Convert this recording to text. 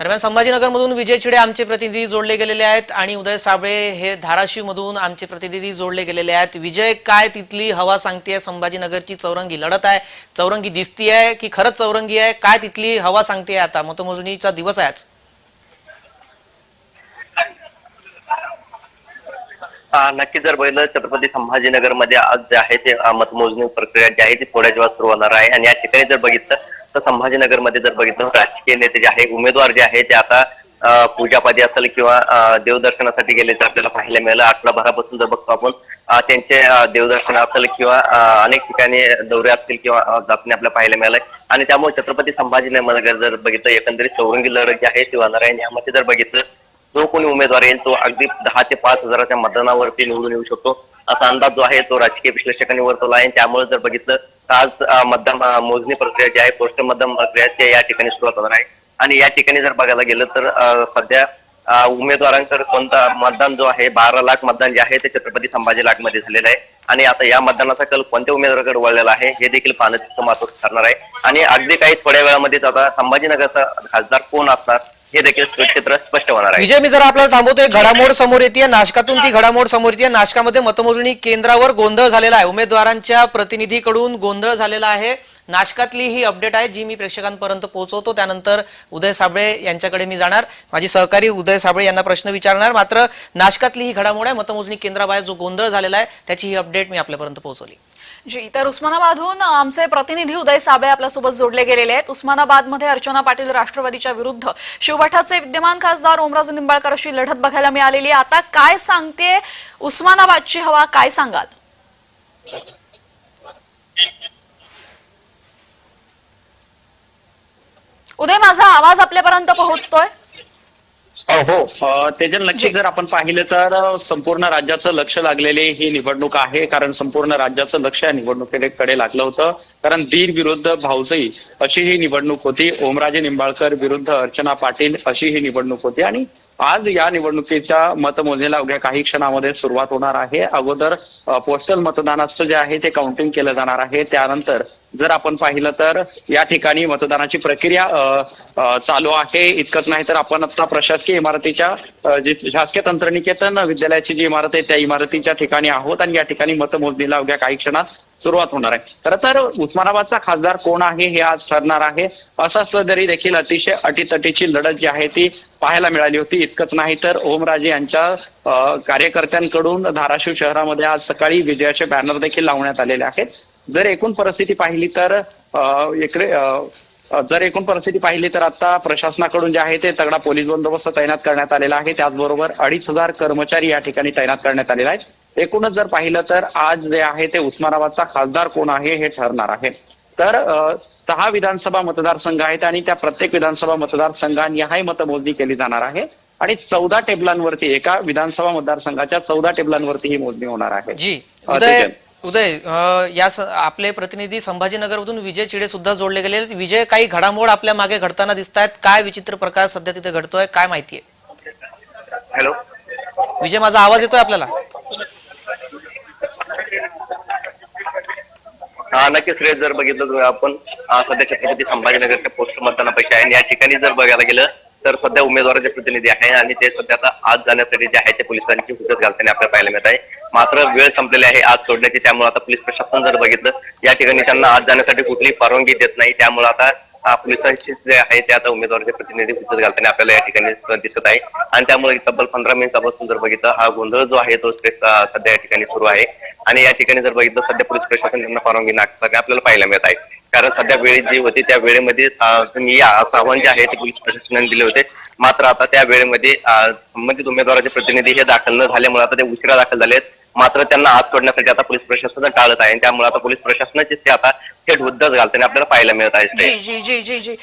दरम्यान संभाजीनगरमधून विजय चिडे आमचे प्रतिनिधी जोडले गेलेले आहेत आणि उदय साबळे हे धाराशिवमधून आमचे प्रतिनिधी जोडले गेलेले आहेत. विजय काय तिथली हवा सांगतेय? संभाजीनगरची चौरंगी लढत आहे. चौरंगी दिसती आहे की खरंच चौरंगी आहे? काय तिथली हवा सांगते आता? मतमोजणीचा दिवस आहे आज. हा, नक्की जर बघितलं छत्रपती संभाजीनगरमध्ये आज जे आहे ते मतमोजणी प्रक्रिया जी आहे ती थोड्या वेळात सुरू होणार आहे. आणि या ठिकाणी जर बघितलं तर संभाजीनगरमध्ये जर बघितलं राजकीय नेते जे आहे उमेदवार जे आहे ते आता पूजापादी असेल किंवा देवदर्शनासाठी गेले तर आपल्याला पाहायला मिळालं. आठवडाभरापासून जर बघतो आपण त्यांचे देवदर्शन असेल किंवा अनेक ठिकाणी दौरे असतील किंवा अ, जाताना आपल्याला पाहायला मिळालंय. आणि त्यामुळे छत्रपती संभाजीनगर जर बघितलं एकंदरीत चौरंगी लढत जी आहे शिवनारायण आहे आणि यामध्ये जर बघितलं जो कोणी उमेदवार येईल तो अगदी दहा ते पाच हजाराच्या मतदानावरती निवडून येऊ शकतो. असा अंदाज जो आहे तो राजकीय विश्लेषकांनी वर्तवला आहे. त्यामुळे जर बघितलं आज मतदान मोजणी प्रक्रिया जी आहे पोस्टल मतदान प्रक्रिया या ठिकाणी सुरुवात होणार आहे. आणि या ठिकाणी जर बघायला गेलं तर सध्या अं, उमेदवारांकडे कोणता मतदान जो आहे बारा लाख मतदान जे आहे ते छत्रपती संभाजी लाखमध्ये झालेलं आहे. आणि आता या मतदानाचा कल कोणत्या उमेदवाराकडे वळलेला आहे हे देखील पाहणं महत्वाचं ठरणार आहे. आणि अगदी काही थोड्या वेळामध्येच आता संभाजीनगरचा खासदार कोण असणार हे देखील क्षेत्र स्पष्ट होणार आहे. विजय मी जर आपल्याला थांबवतोय. घडामोड समोर येते नाशकातून ती घडामोड समोर येते नाशकामध्ये मतमोजणी केंद्रावर गोंधळ झालेला आहे. उमेदवारांच्या प्रतिनिधीकडून गोंधळ झालेला आहे. नाशकातली ही अपडेट आहे जी मी प्रेक्षकांपर्यंत पोहोचवतो. त्यानंतर उदय साबळे यांच्याकडे मी जाणार. माझी सहकारी उदय साबळे यांना प्रश्न विचारणार. मात्र नाशकातली ही घडामोड आहे. मतमोजणी केंद्राबाहेर जो गोंधळ झालेला आहे त्याची ही अपडेट मी आपल्यापर्यंत पोहोचवली. जी तर उस्मानाबादहून आमचे प्रतिनिधी उदय साबळे आपल्यासोबत जोडले गेलेले आहेत. उस्मानाबादमध्ये अर्चना पाटील राष्ट्रवादीच्या विरुद्ध शिवभठाचे विद्यमान खासदार ओमराजे निंबाळकर अशी लढत बघायला मिळालेली आहे. आता काय सांगते उस्मानाबादची हवा काय सांगाल? उदय माझा आवाज आपल्यापर्यंत पोहोचतोय? हो. तेजल नक्की जर आपण पाहिलं तर संपूर्ण राज्याचं लक्ष लागलेले ही निवडणूक आहे कारण संपूर्ण राज्याचं लक्ष या निवडणुकीकडे लागलं होतं. कारण दीर विरुद्ध भाऊजाई अशी ही निवडणूक होती. ओमराजे निंबाळकर विरुद्ध अर्चना पाटील अशी ही निवडणूक होती. आणि आज या निवडणुकीच्या मतमोजणीला अवघ्या काही क्षणामध्ये सुरुवात होणार आहे. अगोदर पोस्टल मतदानाचं जे आहे ते काउंटिंग केलं जाणार आहे. त्यानंतर जर आपण पाहिलं तर या ठिकाणी मतदानाची प्रक्रिया अ, चालू आहे. इतकंच नाही तर आपण आता प्रशासकीय इमारतीच्या जी शासकीय तंत्रनिकेतन विद्यालयाची जी इमारत आहे त्या इमारतीच्या ठिकाणी आहोत. आणि या ठिकाणी मतमोजणीला अवघ्या काही क्षणात सुरुवात होणार आहे. खरं तर उस्मानाबादचा खासदार कोण आहे हे आज ठरणार आहे. असं असलं तरी देखील अतिशय अटीतटीची लढत जी आहे ती पाहायला मिळाली होती. इतकंच नाही तर ओमराजे यांच्या कार्यकर्त्यांकडून धाराशिव शहरामध्ये आज सकाळी विजयाचे बॅनर देखील लावण्यात आलेले आहेत. जर एकूण परिस्थिती पाहिली तर इकडे जर एकूण परिस्थिती पाहिली तर आता प्रशासनाकडून जे आहे ते तगडा पोलीस बंदोबस्त तैनात करण्यात आलेला आहे. त्याचबरोबर अडीच हजार कर्मचारी या ठिकाणी तैनात करण्यात आलेले आहेत एकूणच जर पाहिलं तर आज जे आहे ते उस्मानाबादचा खासदार कोण आहे हे ठरणार आहे. तर सहा विधानसभा मतदारसंघ आहेत आणि त्या प्रत्येक विधानसभा मतदारसंघांनी मतमोजणी केली जाणार आहे. आणि चौदा टेबलांवरती एका विधानसभा मतदारसंघाच्या चौदा टेबलांवरती ही मोजणी होणार आहे. जी उदय. उदय या आपले प्रतिनिधी संभाजीनगरमधून विजय चिडे सुद्धा जोडले गेले. विजय काही घडामोड आपल्या मागे घडताना दिसत आहेत काय विचित्र प्रकार सध्या तिथे घडतोय काय माहिती आहे हॅलो. विजय माझा आवाज येतोय आपल्याला? नक्कीच श्रेय जर बघितलं तर आपण सध्या छत्रपती संभाजीनगरच्या पोस्ट मतदानापेक्षा आहे. आणि या ठिकाणी जर बघायला गेलं तर सध्या उमेदवाराचे प्रतिनिधी आहे आणि ते सध्या आता आज जाण्यासाठी जे आहे ते पोलिसांची हुजत घालताना आपल्याला पाहायला मिळत आहे. मात्र वेळ संपलेली आहे आज सोडण्याची त्यामुळे आता पोलीस प्रशासन जर बघितलं या ठिकाणी त्यांना आज जाण्यासाठी कुठलीही परवानगी देत नाही. त्यामुळे आता अं, जे आहे ते आता उमेदवाराचे प्रतिनिधी हुजत घालताना आपल्याला या ठिकाणी दिसत आहे. आणि त्यामुळे तब्बल पंधरा मिनिटापासून जर बघितलं हा गोंधळ जो आहे तो सध्या या ठिकाणी सुरू आहे. आणि या ठिकाणी जर बघितलं सध्या पोलीस प्रशासन त्यांना परवानगी नाकारताना आपल्याला पाहायला मिळत आहे. कारण सध्या वेळेत जी होती त्या वेळेमध्ये तुम्ही या असं आव्हान जे आहे ते पोलीस प्रशासनाने दिले होते. मात्र आता त्या वेळेमध्ये संबंधित उमेदवाराचे प्रतिनिधी हे दाखल न झाल्यामुळे आता ते उशिरा दाखल झालेत. मात्र त्यांना आत सोडण्यासाठी आता पोलीस प्रशासन टाळत आहे. त्यामुळे आता पोलीस प्रशासनाचे ते आता थेट हुद्दच घालताना आपल्याला पाहायला मिळत आहे. जी जी जी जी